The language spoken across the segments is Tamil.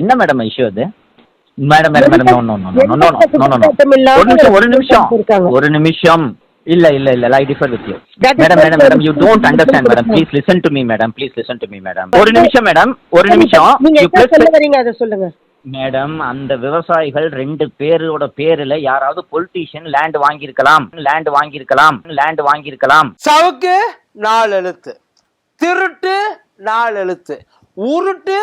என்ன மேடம் இஷ்யூ அது? Madam madam madam no no no no no ஒரு நிமிஷம் ஒரு நிமிஷம். ஒரு நிமிஷம். இல்ல இல்ல இல்ல I differ with you madam madam madam you don't understand madam please listen to me madam please listen to me madam ஒரு நிமிஷம் மேடம் ஒரு நிமிஷம். நீங்க என்ன சொல்ல அத சொல்லுங்க. மேடம் அந்த விவசாயிகள் ரெண்டு பேரோட பேர்ல யாராவது பொலிட்டீஷியன் லேண்ட் வாங்கியிருக்கலாம். லேண்ட் வாங்கியிருக்கலாம். லேண்ட் வாங்கியிருக்கலாம். சவுக்கு நாலு எழுத்து. திருட்டு நாலு எழுத்து. உருட்டு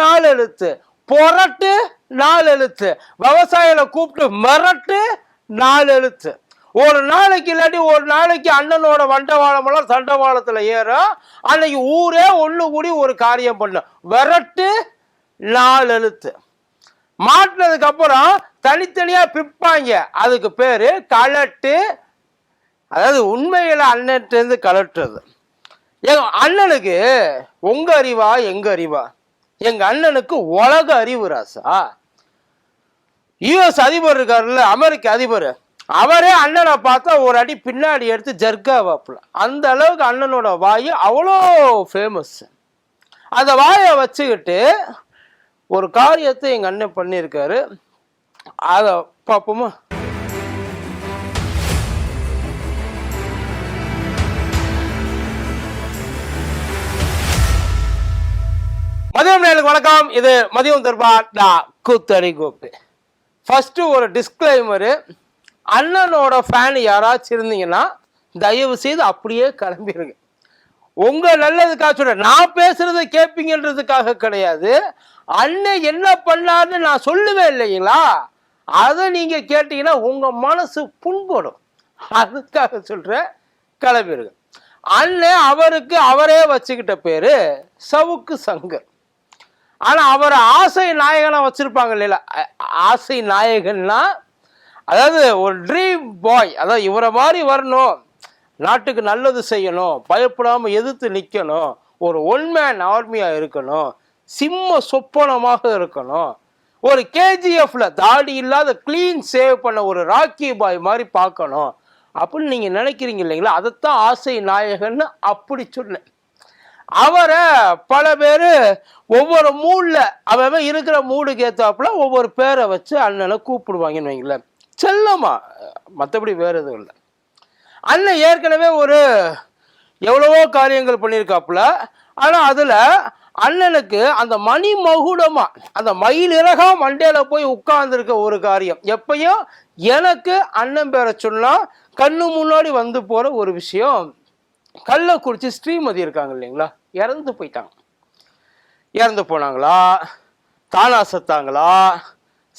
நாலு எழுத்து. புரட்டு நாலு எழுத்து. விவசாயிகளை கூப்பிட்டு மிரட்டு நாலு எழுத்து. ஒரு நாளைக்கு இல்லாட்டி ஒரு நாளைக்கு அண்ணனோட வண்டவாளமெல்லாம் சண்டவாளத்தில் ஏறும். அன்னைக்கு ஊரே ஒன்று கூடி ஒரு காரியம் பண்ணும் விரட்டு நாலு எழுத்து. மாட்டினதுக்கு அப்புறம் பிற்பாங்க பிப்பாங்க. அதுக்கு பேர் கலட்டு. அதாவது உண்மையில் அண்ணன்ட்டு கலட்டுறது. எங்க அண்ணனுக்கு உங்கள் அறிவா எங்கள் அறிவா? எங்க அண்ணனுக்கு உலக அறிவு ராசா யுஎஸ் அதிபர் இருக்காருல்ல அமெரிக்க அதிபர். அவரே அண்ணனை பார்த்தா ஒரு அடி பின்னாடி எடுத்து ஜர்கா வாப்புல. அந்த அளவுக்கு அண்ணனோட வாய் அவ்வளோ ஃபேமஸ் அந்த வாயை வச்சுக்கிட்டு ஒரு காரியத்தை எங்கள் அண்ணன் பண்ணியிருக்காரு. அதை பார்ப்போமா மதியம் நேருக்கு வணக்கம். இது மதியம் தர்பா டா கூத்தடி கோப்பு ஃபஸ்ட்டு ஒரு டிஸ்க்ளைமரு அண்ணனோட ஃபேன் யாராச்சும் இருந்தீங்கன்னா தயவு செய்து அப்படியே கிளம்பிடுங்க உங்கள் நல்லதுக்காக சொல்றேன். நான் பேசுறத கேட்பீங்கன்றதுக்காக கிடையாது. அண்ணன் என்ன பண்ணார்னு நான் சொல்லுவேன் இல்லைங்களா? அதை நீங்கள் கேட்டீங்கன்னா உங்கள் மனசு புண்படும். அதுக்காக சொல்கிறேன் கிளம்பிடுங்க அண்ணன் அவருக்கு அவரே வச்சுக்கிட்ட பேர் சவுக்கு சங்கர். ஆனால் அவர் ஆசை நாயகனாக வச்சிருப்பாங்க இல்லையா ஆசை நாயகன்னா அதாவது ஒரு ட்ரீம் பாய் அதாவது இவரை மாதிரி வரணும். நாட்டுக்கு நல்லது செய்யணும். பயப்படாமல் எதிர்த்து நிற்கணும் ஒரு ஒன்மேன் ஆர்மியாக இருக்கணும். சிம்ம சொப்பனமாக இருக்கணும். ஒரு கேஜிஎஃப்ல தாடி இல்லாத க்ளீன் சேவ் பண்ண ஒரு ராக்கி பாய் மாதிரி பார்க்கணும். அப்படின்னு நீங்கள் நினைக்கிறீங்க இல்லைங்களா? அதைத்தான் ஆசை நாயகன்னு அப்படி சொன்னேன். அவரை பல பேர் ஒவ்வொரு மூடில் அவன் இருக்கிற மூடுக்கு ஏற்றாப்புல ஒவ்வொரு பேரை வச்சு அண்ணனை கூப்பிடுவாங்கன்னு வைங்களேன். செல்லமா? மற்றபடி வேற எதுவும் இல்லை. அண்ணன் ஏற்கனவே ஒரு எவ்வளவோ காரியங்கள் பண்ணியிருக்காப்புல ஆனால் அதில் அண்ணனுக்கு அந்த மணி மகுடமா அந்த மயில் இறகா மண்டையில் போய் உட்கார்ந்துருக்க ஒரு காரியம். எப்பயும் எனக்கு அண்ணன் பேரை சொன்னால் கண்ணு முன்னாடி வந்து போகிற ஒரு விஷயம். கள்ளக்குறிச்சி ஸ்ரீமதி இருக்காங்க இல்லைங்களா? இறந்து போயிட்டாங்க. இறந்து போனாங்களா? தானா செத்தாங்களா?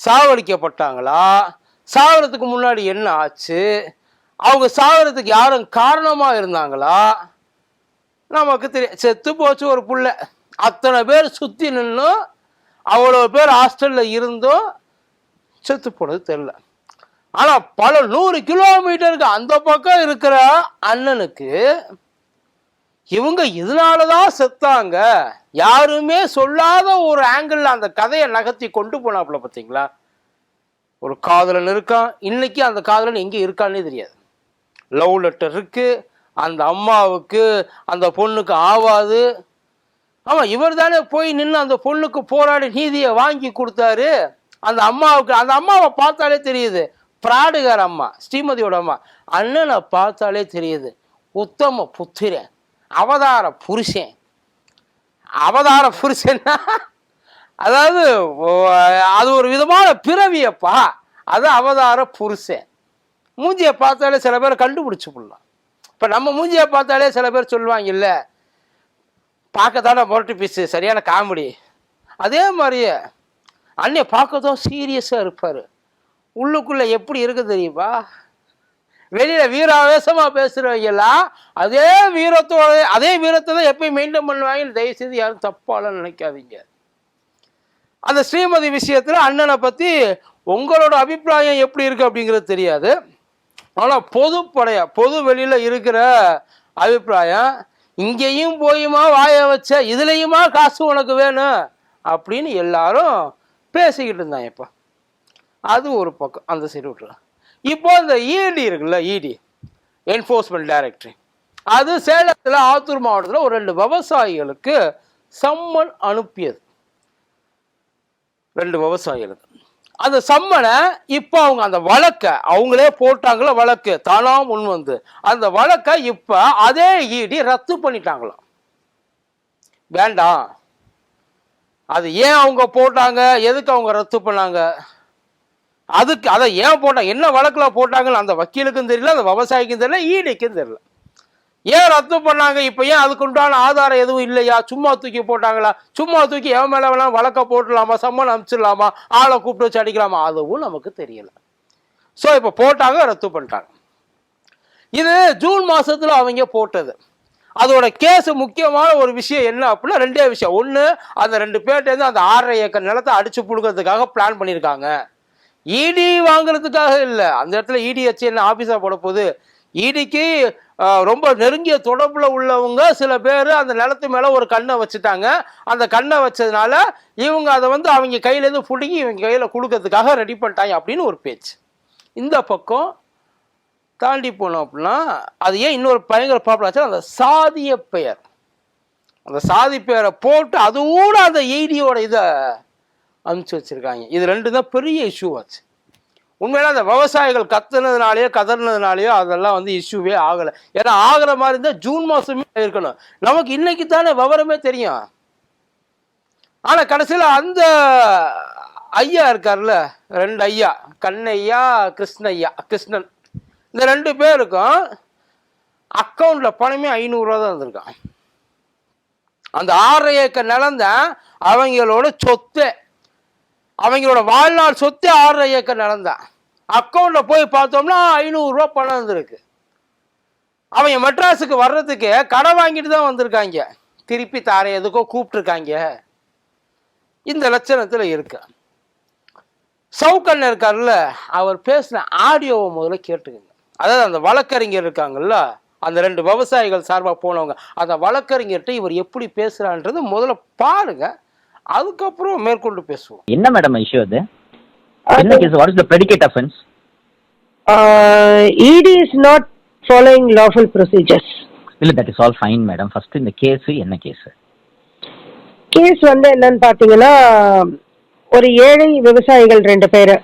சாவடிக்கப்பட்டாங்களா? சாவறதுக்கு முன்னாடி என்ன ஆச்சு? அவங்க சாவறதுக்கு யாரும் காரணமா இருந்தாங்களா? நமக்கு தெரியும் செத்து போச்சு ஒரு புள்ள. அத்தனை பேர் சுத்தி நின்றும் அவ்வளோ பேர் ஹாஸ்டல்ல இருந்தும் செத்து போனது தெரில ஆனா பல நூறு கிலோமீட்டருக்கு அந்த பக்கம் இருக்கிற அண்ணனுக்கு இவங்க இதனால தான் செத்தாங்க. யாருமே சொல்லாத ஒரு ஆங்கிள் அந்த கதையை நகர்த்தி கொண்டு போனாப்புல பார்த்தீங்களா ஒரு காதலன் இருக்கான். இன்னைக்கு அந்த காதலன் எங்கே இருக்கான்னே தெரியாது. லவ் லெட்டர் இருக்கு. அந்த அம்மாவுக்கு அந்த பொண்ணுக்கு ஆவாது. ஆமாம் இவர் தானே போய் நின்று அந்த பொண்ணுக்கு போராடி நீதியை வாங்கி கொடுத்தாரு. அந்த அம்மாவுக்கு அந்த அம்மாவை பார்த்தாலே தெரியுது. பிராடுகார அம்மா ஸ்ரீமதியோட அம்மா. அண்ணனை பார்த்தாலே தெரியுது. உத்தம புத்திரன். அவதார புருஷன். அவதார புருஷன்னா அதாவது அது ஒரு விதமான பிறவியப்பா. அது அவதார புருஷன். மூஞ்சியை பார்த்தாலே சில பேர் கண்டுபிடிச்சி போடலாம் இப்போ நம்ம மூஞ்சியை பார்த்தாலே சில பேர் சொல்லுவாங்க இல்லை பார்க்கத்தானே முரட்டு பீஸு சரியான காமெடி. அதே மாதிரியே அன்னையை பார்க்கதான் சீரியஸாக இருப்பார். உள்ளுக்குள்ளே எப்படி இருக்குது தெரியுமா? வெளியில் வீராவேசமாக பேசுகிறவங்கெல்லாம் அதே வீரத்தோட அதே வீரத்தை தான் எப்பயும் மெயின்டைன் பண்ணுவாங்கன்னு தயவுசெய்து யாரும் தப்பாலாம் நினைக்காதீங்க. அந்த ஸ்ரீமதி விஷயத்துல அண்ணனை பத்தி உங்களோட அபிப்பிராயம் எப்படி இருக்கு அப்படிங்கிறது தெரியாது. ஆனா பொதுப்படையா பொது வெளியில இருக்கிற அபிப்பிராயம் இங்கேயும் போயுமா வாய வச்ச இதுலேயுமா காசு உனக்கு வேணும்? அப்படின்னு எல்லாரும் பேசிக்கிட்டு இருந்தாங்க இப்போ. அது ஒரு பக்கம் அந்த சைடு விட்டுருலாம் இப்போ இந்த இடி இருக்குல்ல இடி என்ஃபோர்ஸ்மெண்ட் டைரக்டரி அது சேலத்தில் ஆத்தூர் மாவட்டத்தில் ஒரு ரெண்டு விவசாயிகளுக்கு சம்மன் அனுப்பியது. ரெண்டு விவசாயிகளுக்கு. அந்த சம்மனை இப்போ அவங்க அந்த வழக்கை அவங்களே போட்டாங்களோ வழக்கு? தானா முன் வந்து. அந்த வழக்கை இப்போ அதே ஈடி ரத்து பண்ணிட்டாங்களாம். வேண்டாம். அது ஏன் அவங்க போட்டாங்க? எதுக்கு அவங்க ரத்து பண்ணாங்க? அதுக்கு அதை ஏன் போட்டாங்க என்ன வழக்கில் போட்டாங்கன்னு அந்த வக்கீலுக்கும் தெரியல அந்த விவசாயிக்கும் தெரியல ஈடிக்கும் தெரியல. ஏன் ரத்து பண்ணாங்க? இப்போ ஏன் அதுக்கு உண்டான ஆதாரம் எதுவும் இல்லையா? சும்மா தூக்கி போட்டாங்களா? சும்மா தூக்கி எவன் மேலே வேணாம் வழக்க போட்டுடலாமா? சம்மன் அனுப்பிச்சிடலாமா? ஆளை கூப்பிட்டு வச்சு அடிக்கலாமா? அதுவும் நமக்கு தெரியல. ஸோ இப்போ போட்டாங்க ரத்து பண்ணிட்டாங்க. இது ஜூன் மாதத்தில் அவங்க போட்டது. அதோட கேஸ் முக்கியமான ஒரு விஷயம் என்ன அப்படின்னா ரெண்டே விஷயம். ஒன்று அந்த ரெண்டு பேர்ட்டேருந்து அந்த ஆறரை ஏக்கர் நிலத்தை அடிச்சு பிடுக்கிறதுக்காக பிளான் பண்ணியிருக்காங்க இடி வாங்குறதுக்காக இல்லை. அந்த இடத்துல இடி வச்சு என்ன ஆஃபீஸாக போட போகுது? இடிக்கு ரொம்ப நெருங்கிய தொடர்பில் உள்ளவங்க சில பேர் அந்த நிலத்து மேலே ஒரு கண்ணை வச்சுட்டாங்க. அந்த கண்ணை வச்சதுனால இவங்க அதை வந்து அவங்க கையிலேருந்து பிடுங்கி இவங்க கையில் கொடுக்கறதுக்காக ரெடி பண்ணிட்டாங்க அப்படின்னு ஒரு பேச்சு. இந்த பக்கம் தாண்டி போனோம் அப்படின்னா அது ஏன் இன்னொரு பயங்கர பாப்புலர் ஆச்சு அந்த சாதிய பெயர். அந்த சாதி பெயரை போட்டு அதோடு அந்த ஈடியோட இதை அனுப்பிச்சு வச்சிருக்காங்க. இது ரெண்டு தான் பெரிய இஷ்யூ ஆச்சு. உண்மையில அந்த விவசாயிகள் கத்துனதுனாலேயோ கதறினதுனாலேயோ அதெல்லாம் வந்து இஷ்யூவே ஆகலை. ஏன்னா ஆகிற மாதிரி இருந்தால் ஜூன் மாதமே இருக்கணும். நமக்கு இன்னைக்கு தானே விவரமே தெரியும். ஆனால் கடைசியில் அந்த ஐயா இருக்கார்ல ரெண்டு ஐயா கண்ணையா கிருஷ்ணய்யா கிருஷ்ணன். இந்த ரெண்டு பேருக்கும் அக்கௌண்ட்டில் பணமே ஐநூறுரூவா தான் இருந்திருக்கான். அந்த ஆறரை ஏக்கர் நிலம் தான் அவங்களோட சொத்து. அவங்களோட வாழ்நாள் சொத்து ஆறரை ஏக்கர் நடந்தான் அக்கௌண்ட்டில் போய் பார்த்தோம்னா ஐநூறுரூவா பணம் இருந்திருக்கு அவங்க மெட்ராஸுக்கு வர்றதுக்கு கடை வாங்கிட்டு தான் வந்திருக்காங்க. திருப்பி தாரை எதுக்கோ கூப்பிட்டுருக்காங்க. இந்த லட்சணத்தில் இருக்கு. சவுக்கண்ணன் இருக்கார்ல அவர் பேசின ஆடியோவை முதல்ல கேட்டுக்கோங்க. அதாவது அந்த வழக்கறிஞர் இருக்காங்கல்ல அந்த ரெண்டு விவசாயிகள் சார்பாக போனவங்க அந்த வழக்கறிஞர்கிட்ட இவர் எப்படி பேசுகிறான்றது முதல்ல பாருங்கள் அதுக்கப்புறம் மேற்கொண்டு பேசுவோம். என்ன மேடம் இஷ்யூ அது? என்ன case what is the predicate offence ED is not following lawful procedures. இல்ல that is all fine madam first இந்த கேஸ் என்ன கேஸ் கேஸ் வந்து என்னன்னு பாத்தீங்கன்னா ஒரு ஏழை விவசாயிகள் ரெண்டு பேரு.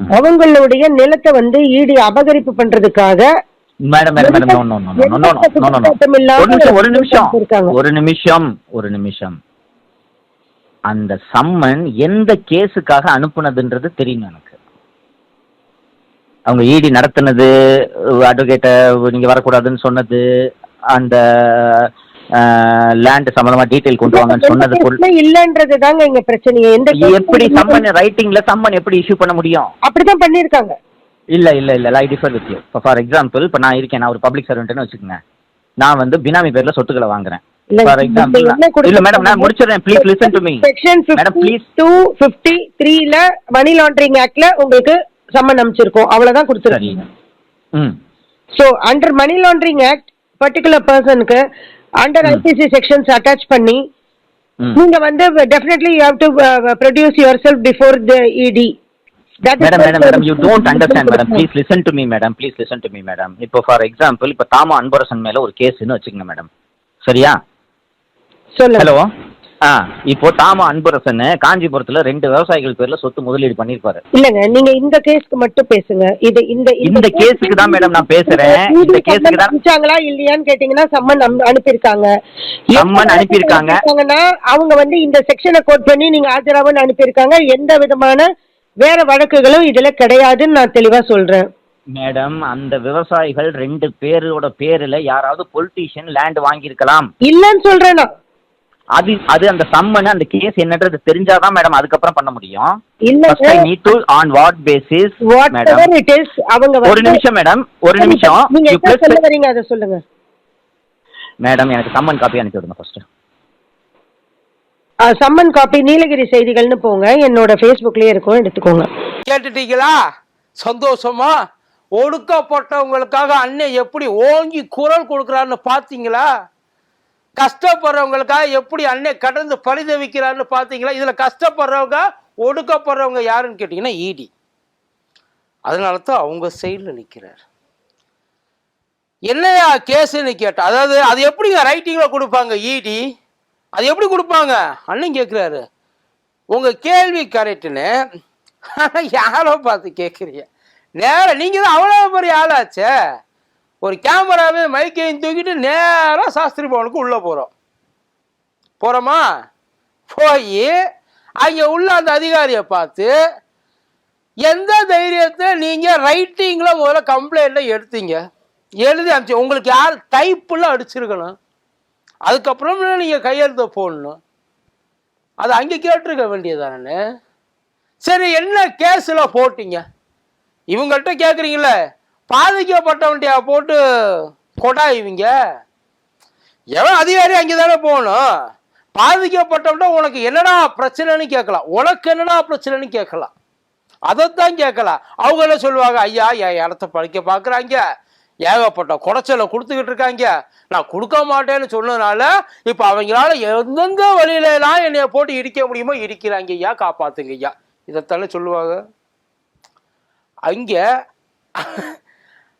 அவங்களுடைய நிலத்தை வந்து ஈடி அபகரிப்பு பண்றதுக்காக மேடம் மேடம் ஒரு நிமிஷம் ஒரு நிமிஷம். இருக்காங்க. ஒரு நிமிஷம் ஒரு நிமிஷம். அந்த சம்மன் எந்த கேஸுக்காக அனுப்புனதுன்றது தெரியும் எனக்கு. அவங்க இடி நடத்துனது அட்வொகேட்டை நீங்க வரக்கூடாதுன்னு சொன்னது அந்த லேண்ட் சம்பந்தமா டீடைல் கொண்டு வாங்கன்னு சொன்னது இல்லன்றது தாங்க இங்க பிரச்சனையே. எந்த எப்படி சம்மன் ரைட்டிங்ல சம்மன் எப்படி இஷ்யூ பண்ண முடியும்? அப்படிதான் பண்ணிருக்காங்க இல்ல இல்ல இல்ல I differ with you for example இப்போ நான் இருக்கேன் நான் ஒரு பப்ளிக் சர்வெண்ட்னு வச்சுக்கோங்க. நான் வந்து பினாமி பேர்ல சொத்துக்களை வாங்குறேன். இல்ல, மேடம் நான் முடிச்சிடுறேன். Please listen to me madam please two fifty த்ரீல மணி லாண்டரிங் ஆக்ட்ல உங்களுக்கு சம்மன் அமைச்சிருக்கோம் அவ்வளவுதான் கொடுத்துருக்கீங்க ம். So under money laundering act particular பர்சனுக்கு அண்டர் ம். ஐபிசி செக்ஷன்ஸ் அட்டாச் பண்ணி நீங்க வந்து definitely you have to produce yourself before the ED madam madam madam you don't understand madam please listen to me madam please listen to me madam இப்போ ஃபார் எக்ஸாம்பிள் இப்போ தாமா அன்பரசன் மேல ஒரு கேஸ்னு வச்சுக்கோங்க மேடம் சரியா? ஹலோ. ஆ இப்போ தாமா அன்பரசன் காஞ்சிபுரத்துல ரெண்டு விவசாயிகள் பேர்ல சொத்து முதலீடு பண்ணிருப்பாரு. இல்லங்க நீங்க இந்த கேஸ்க்கு மட்டும் பேசுங்க. இது இந்த இந்த கேஸுக்கு தான் மேடம் நான் பேசுறேன். இந்த கேஸுக்கு தான் அனுப்பிச்சாங்களா இல்லையான்னு கேட்டீங்கன்னா சம்மன் அனு- அனுப்பியிருக்காங்க. சம்மன் அனுப்பியிருக்காங்க. அவங்க வந்து இந்த செக்ஷனை கோட் பண்ணி நீங்க ஆஜராவன்னு அனுப்பியிருக்காங்க. எந்த விதமான வேற வழக்குகளும் இதுல கிடையாதுன்னு நான் தெளிவா சொல்றேன். மேடம் அந்த விவசாயிகள் ரெண்டு பேரோட பேர்ல யாராவது பொலிட்டீஷியன் லேண்ட் வாங்கியிருக்கலாம். இல்லன்னு சொல்றேன் நான். அது அது அந்த சம்மன் அந்த கேஸ் என்னன்றது தெரிஞ்சாதான் மேடம் அதுக்கப்புறம் பண்ண முடியும். இல்ல first I need to on what basis what madam it is அவங்க ஒரு நிமிஷம் மேடம் ஒரு நிமிஷம். நீங்க என்ன சொல்ல வரீங்க? அதை சொல்லுங்க. மேடம் எனக்கு சம்மன் காப்பி அனுப்பி விடுங்க ஃபர்ஸ்ட் சம்மன் காப்பி நீலகிரி செய்திகள்னு போங்க. என்னோட ஃபேஸ்புக்லயே இருக்கும். எடுத்துக்கோங்க. கேட்டுட்டீங்களா? சந்தோஷமா? ஒடுக்கப்பட்டவங்களுக்காக அண்ணன் எப்படி ஓங்கி குரல் கொடுக்குறான்னு பார்த்தீங்களா? கஷ்டப்படுறவங்களுக்காக எப்படி அன்னை கடந்து பரிதவிக்கிறான்னு பார்த்தீங்களா? இதில் கஷ்டப்படுறவங்க ஒடுக்கப்படுறவங்க யாருன்னு கேட்டிங்கன்னா ஈடி. அதனால தான் அவங்க சைடில் நிற்கிறார் என்னையா கேஸுன்னு கேட்டால் அதாவது அது எப்படிங்க ரைட்டிங்கில் கொடுப்பாங்க ஈடி? அது எப்படி கொடுப்பாங்க? அண்ணன் கேட்குறாரு உங்கள் கேள்வி கரெக்டுன்னு யாரோ பார்த்து கேட்குறீங்க நேராக நீங்கள் தான் அவ்வளோ பெரிய ஆளாச்சே. ஒரு கேமராவே மைக்கையும் தூக்கிட்டு நேராக சாஸ்திரி பவனுக்கு உள்ளே போகிறோம் போகிறோமா போய் அங்கே உள்ள அந்த அதிகாரியை பார்த்து எந்த தைரியத்தை நீங்கள் ரைட்டிங்கில் முதல்ல கம்ப்ளைண்ட்டை எடுத்தீங்க? எழுதி அனுப்பிச்சு உங்களுக்கு யார் டைப்புல அடிச்சிருக்கணும்? அதுக்கப்புறம் நீங்கள் கையெழுத்த போடணும்? அது அங்கே கேட்டிருக்க வேண்டியதானே சரி என்ன கேஸில் போட்டீங்க? இவங்கள்ட்ட கேட்குறீங்களே பாதிக்கப்பட்டவன்ட்டியா போட்டு கொடாய்வீங்க எவன் அதிகாரி அங்கே தானே போகணும்? பாதிக்கப்பட்டவன்ட்ட உனக்கு என்னடா பிரச்சனைன்னு கேட்கலாம். உனக்கு என்னடா பிரச்சனைன்னு கேட்கலாம். அதைத்தான் கேட்கலாம். அவங்க என்ன சொல்லுவாங்க? ஐயா என் இடத்த படிக்க பார்க்குறாங்க. ஏகப்பட்ட குடைச்சலை கொடுத்துக்கிட்டு இருக்காங்க. நான் கொடுக்க மாட்டேன்னு சொன்னதுனால இப்போ அவங்களால எந்தெந்த வழியில எல்லாம் என்னைய போட்டு இடிக்க முடியுமோ இடிக்கிறாங்க ஐயா காப்பாத்துங்க ஐயா. இதைத்தானே சொல்லுவாங்க. அங்கே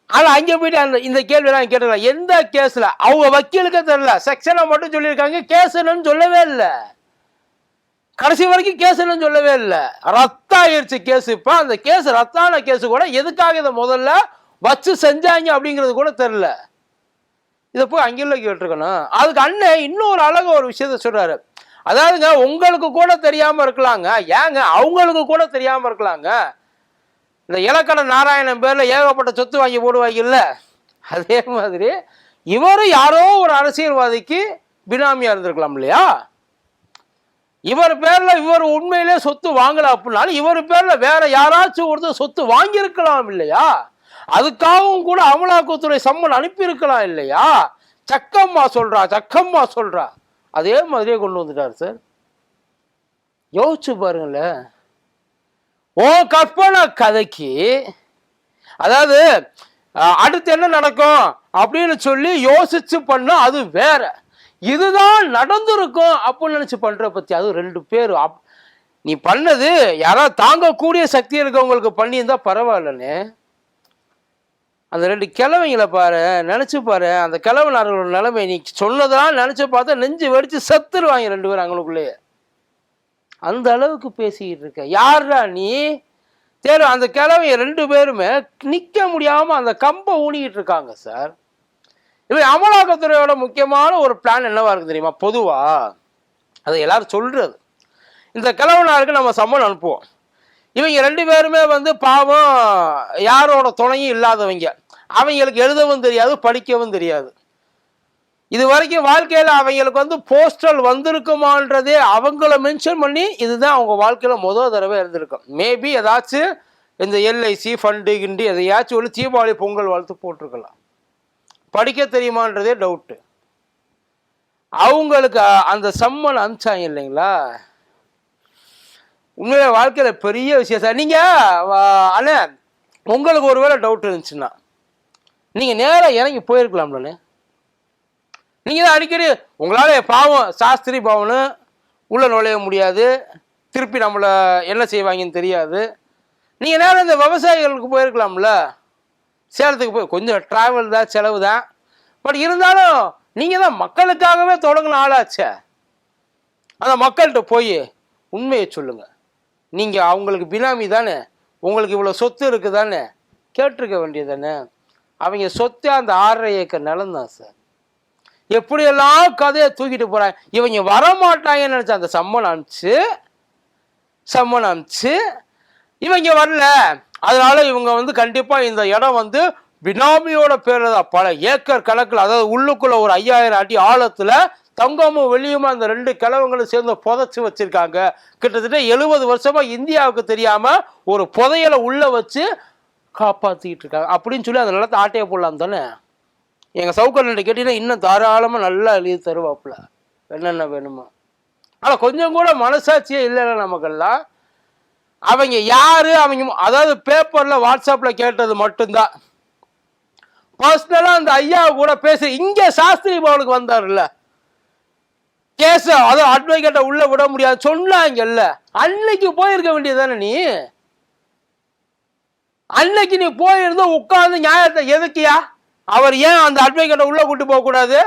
ஆனா அங்க போயிட்டு அந்த இந்த கேள்வி எல்லாம் கேட்டுக்கலாம் எந்த கேஸ்ல? அவங்க வக்கீலுக்கே தெரியல. செக்ஷனை மட்டும் சொல்லியிருக்காங்க. கேஸ் என்னன்னு சொல்லவே இல்லை. கடைசி வரைக்கும் கேஸ் என்னன்னு சொல்லவே இல்லை. ரத்தம் ஆயிருச்சு கேஸ் இப்போ. அந்த கேஸ் ரத்தான கேஸ் கூட எதுக்காக இதை முதல்ல வச்சு செஞ்சாங்க அப்படிங்கிறது கூட தெரியல. இதை போய் அங்கே கேட்டிருக்கணும். அதுக்கு அண்ணன் இன்னொரு அழகு ஒரு விஷயத்த சொல்றாரு. அதாவதுங்க உங்களுக்கு கூட தெரியாம இருக்கலாங்க. ஏங்க அவங்களுக்கு கூட தெரியாம இருக்கலாங்க. இந்த இலக்கண நாராயணன் பேரில் ஏகப்பட்ட சொத்து வாங்கி போடுவாங்கல்ல? அதே மாதிரி இவரும் யாரோ ஒரு அரசியல்வாதிக்கு பினாமியாக இருந்திருக்கலாம் இல்லையா? இவர் பேரில் இவர் உண்மையிலே சொத்து வாங்கலை அப்படின்னாலும் இவர் பேரில் வேற யாராச்சும் ஒருத்தர் சொத்து வாங்கியிருக்கலாம் இல்லையா? அதுக்காகவும் கூட அமலாக்கத்துறை சம்மன் அனுப்பியிருக்கலாம் இல்லையா? சக்கம்மா சொல்றா சக்கம்மா சொல்றா. அதே மாதிரியே கொண்டு வந்துட்டார் சார். யோசிச்சு பாருங்களேன். ஓ கற்பனை கதைக்கு அதாவது அடுத்து என்ன நடக்கும்? அப்படின்னு சொல்லி யோசிச்சு பண்ண அது வேற. இதுதான் நடந்திருக்கும் அப்படின்னு நினச்சி பண்ற பத்தி அது ரெண்டு பேர். அப்- நீ பண்ணது யாராவது தாங்கக்கூடிய சக்தி இருக்கவங்களுக்கு பண்ணியிருந்தா பரவாயில்லன்னு அந்த ரெண்டு கிழவைங்களை பாரு நினச்சி பாரு. அந்த கிழவனார்களோட நிலைமை நீ சொன்னதெல்லாம் நினச்சி பார்த்தா நெஞ்சு வெடித்து செத்துருவாங்க ரெண்டு பேரும் அவங்களுக்குள்ளேயே அந்த அளவுக்கு பேசிக்கிட்டு இருக்க. யாரா நீ? தேர் அந்த கிழவைய ரெண்டு பேருமே நிற்க முடியாமல் அந்த கம்பை ஊனிக்கிட்டு இருக்காங்க சார். இப்போ அமலாக்கத்துறையோட முக்கியமான ஒரு பிளான் என்னவா இருக்கு தெரியுமா? பொதுவா. அதை எல்லாரும் சொல்றது. இந்த கிழவனாருக்கு நம்ம சம்மன் அனுப்புவோம். இவங்க ரெண்டு பேருமே வந்து பாவம் யாரோட துணையும் இல்லாதவங்க. அவங்களுக்கு எழுதவும் தெரியாது படிக்கவும் தெரியாது. இது வரைக்கும் வாழ்க்கையில் அவங்களுக்கு வந்து போஸ்டல் வந்திருக்குமான்றதே அவங்கள மென்ஷன் பண்ணி இதுதான் அவங்க வாழ்க்கையில் முதல் தடவை இருந்திருக்கும். மேபி ஏதாச்சும் இந்த எல்ஐசி ஃபண்டு கிண்டி எதையாச்சும் ஒரு தீபாவளி பொங்கல் வாழ்த்து போட்டிருக்கலாம். படிக்க தெரியுமான்றதே டவுட்டு அவங்களுக்கு அந்த சம்மன் அனுப்பிச்சாங்க இல்லைங்களா? உண்மையில வாழ்க்கையில் பெரிய விஷயம். சார் நீங்க வா- அண்ணே உங்களுக்கு ஒருவேளை டவுட் இருந்துச்சுன்னா நீங்கள் நேராக இறங்கி போயிருக்கலாம்லண்ணே நீங்கள் தான் அடிக்கடி உங்களால் பாவம் சாஸ்திரி பாவம்னு உள்ளே நுழைய முடியாது. திருப்பி நம்மளை என்ன செய்வாங்கன்னு தெரியாது. நீங்கள் நேரம் இந்த விவசாயிகளுக்கு போயிருக்கலாம்ல. சேலத்துக்கு போய் கொஞ்சம் ட்ராவல் தான் செலவு தான். பட் இருந்தாலும் நீங்கள் தான் மக்களுக்காகவே தொடங்கின ஆளாச்சே. அந்த மக்கள்கிட்ட போய் உண்மையை சொல்லுங்கள் நீங்கள் அவங்களுக்கு பினாமி தானே? உங்களுக்கு இவ்வளோ சொத்து இருக்கு தானே கேட்டிருக்க வேண்டியது தானே? அவங்க சொத்து அந்த ஆறரை ஏக்கர் நிலம் தான் சார். எப்படியெல்லாம் கதையை தூக்கிட்டு போறாங்க இவங்க வரமாட்டாங்கன்னு நினைச்ச அந்த சம்மன் அனுப்பிச்சு சம்மன் அனுப்பிச்சு இவங்க வரல. அதனால இவங்க வந்து கண்டிப்பா இந்த இடம் வந்து பினாமியோட பேர்ல தான். பல ஏக்கர் கணக்கில் அதாவது உள்ளுக்குள்ள ஒரு ஐயாயிரம் அடி ஆழத்துல தங்கமும் வெளியுமா அந்த ரெண்டு கிழவங்களும் சேர்ந்து புதைச்சு வச்சிருக்காங்க. கிட்டத்தட்ட எழுபது வருஷமா இந்தியாவுக்கு தெரியாம ஒரு புதையலை உள்ள வச்சு காப்பாத்திக்கிட்டு இருக்காங்க. அப்படின்னு சொல்லி அந்த நிலத்தை ஆட்டையை போடலாம் தானே? எங்கள் சவுக்கர்கிட்ட கேட்டீங்கன்னா இன்னும் தாராளமாக நல்லா எழுதி தருவாப்புல. என்னென்ன வேணுமா. ஆனால் கொஞ்சம் கூட மனசாட்சியே இல்லைல்ல நமக்கெல்லாம். அவங்க யார்? அவங்க அதாவது பேப்பரில் வாட்ஸ்அப்பில் கேட்டது மட்டும்தான். பர்சனலாக அந்த ஐயா கூட பேசி இங்கே சாஸ்திரி பவனுக்கு வந்தாருல்ல. கேஸ் அதாவது அட்வொகேட்டை உள்ளே விட முடியாது சொன்னாங்கல்ல. அன்னைக்கு போயிருக்க வேண்டியதானே நீ? அன்னைக்கு நீ போயிருந்த உட்காந்து நியாயத்தை எதுக்கியா? அவர் ஏன் அந்த அட்வொகேட்டை உள்ள கூட்டு போக கூடாது?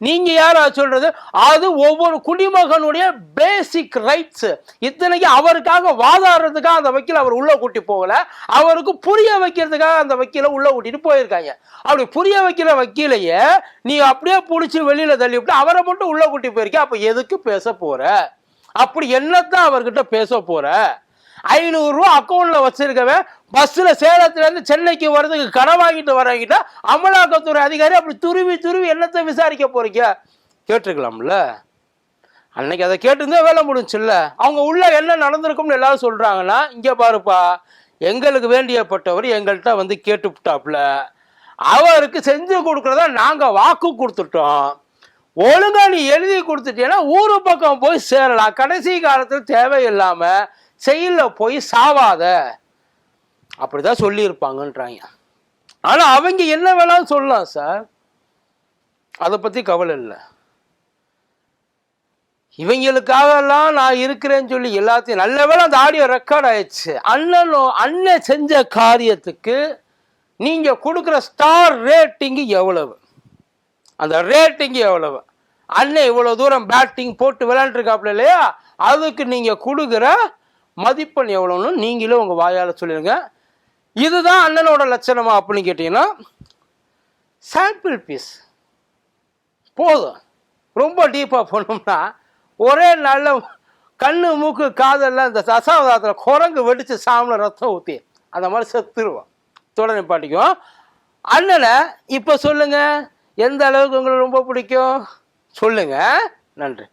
நீங்க யாரா சொல்றது? அது ஒவ்வொரு குடிமகனுடைய பேசிக் ரைட்ஸ் இத்தனைக்கு அவருக்காக வாதாடுறதுக்காக அந்த வக்கீல் அவர் உள்ள கூட்டி போகல. அவருக்கு புரிய வைக்கிறதுக்காக அந்த வக்கீலை உள்ள கூட்டிட்டு போயிருக்காங்க. அப்படி புரிய வைக்கிற வக்கீலையே நீ அப்படியே புடிச்சு வெளியில தள்ளி விட்டு அவரை மட்டும் உள்ள கூட்டி போயிருக்க அப்ப எதுக்கு பேச போற? அப்படி என்னத்தான் அவர்கிட்ட பேச போற? ஐநூறுரூவா அக்கௌண்ட்டில் அக்கௌண்ட்ல பஸ்ஸில் பஸ்ல சென்னைக்கு வர்றதுக்கு கனவாகிட்டு வாங்கிட்டு வரவங்கிட்ட அமலாக்கத்துறை அதிகாரி அப்படி துருவி துருவி என்னத்தை விசாரிக்க போறீங்க? கேட்டிருக்கலாம்ல. அன்னைக்கு அதை கேட்டிருந்தா வேலை முடிஞ்சுல்ல அவங்க உள்ள என்ன நடந்திருக்கும்னு எல்லாரும் சொல்றாங்கன்னா இங்கே பாருப்பா எங்களுக்கு வேண்டியப்பட்டவர் எங்கள்கிட்ட வந்து கேட்டுவிட்டாப்புல அவருக்கு செஞ்சு கொடுக்குறதா நாங்கள் வாக்கு கொடுத்துட்டோம். ஒழுங்கா நீ எழுதி கொடுத்துட்டீங்கன்னா ஊர் பக்கம் போய் சேரலாம். கடைசி காலத்தில் தேவையில்லாமல் செயலில் போய் சாவாத. அப்படிதான் சொல்லியிருப்பாங்கன்றாங்க. ஆனால் அவங்க என்ன வேணாலும் சொல்லலாம் சார். அதை பற்றி கவலை இல்லை. இவங்களுக்காகலாம் நான் இருக்கிறேன்னு சொல்லி எல்லாத்தையும் நல்ல வேலை அந்த ஆடியோ ரெக்கார்ட் ஆயிடுச்சு. அண்ணனோ அண்ணன் செஞ்ச காரியத்துக்கு நீங்கள் கொடுக்குற ஸ்டார் ரேட்டிங்கு எவ்வளவு? அந்த ரேட்டிங் எவ்வளவு? அண்ணன் இவ்வளோ தூரம் பேட்டிங் போட்டு விளையாண்டுருக்காப்புல இல்லையா? அதுக்கு நீங்கள் கொடுக்குற மதிப்பெண் எவ்வளோன்னு நீங்களும் உங்கள் வாயால் சொல்லிடுங்க. இதுதான் அண்ணனோட லட்சணமா அப்படின்னு கேட்டிங்கன்னா சாம்பிள் பீஸ் போதும். ரொம்ப டீப்பாக போனோம்னா ஒரே நல்ல கண்ணு மூக்கு காதெல்லாம் இந்த தசாவதாரத்தில் குரங்கு வெடித்து சாமில் ரத்தம் ஊற்றி அந்த மாதிரி செத்துருவோம். தொடர் பாட்டிக்கும் அண்ணனை இப்போ சொல்லுங்கள் எந்த அளவுக்கு உங்களுக்கு ரொம்ப பிடிக்கும்? சொல்லுங்கள் நன்றி.